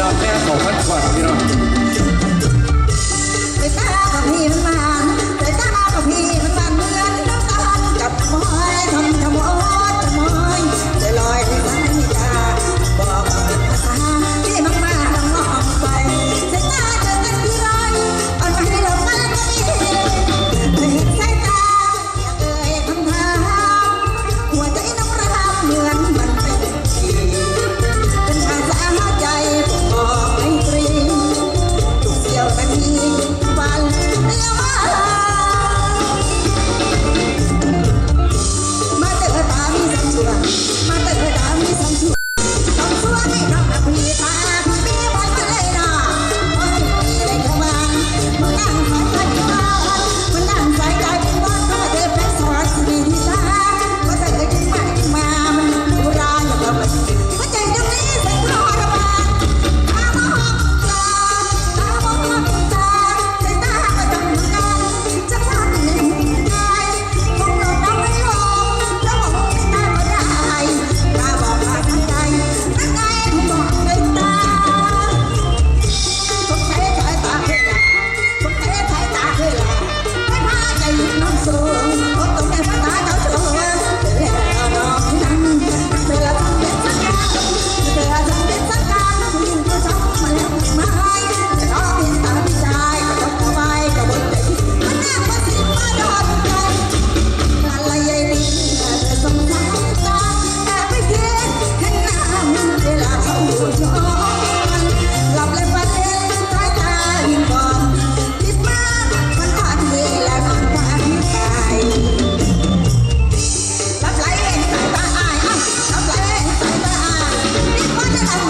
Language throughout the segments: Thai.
ดอกแก้วของพันขวัญพี่น้อง ไปตากับพี่มันมา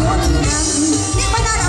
คนดังนี่มันอะไร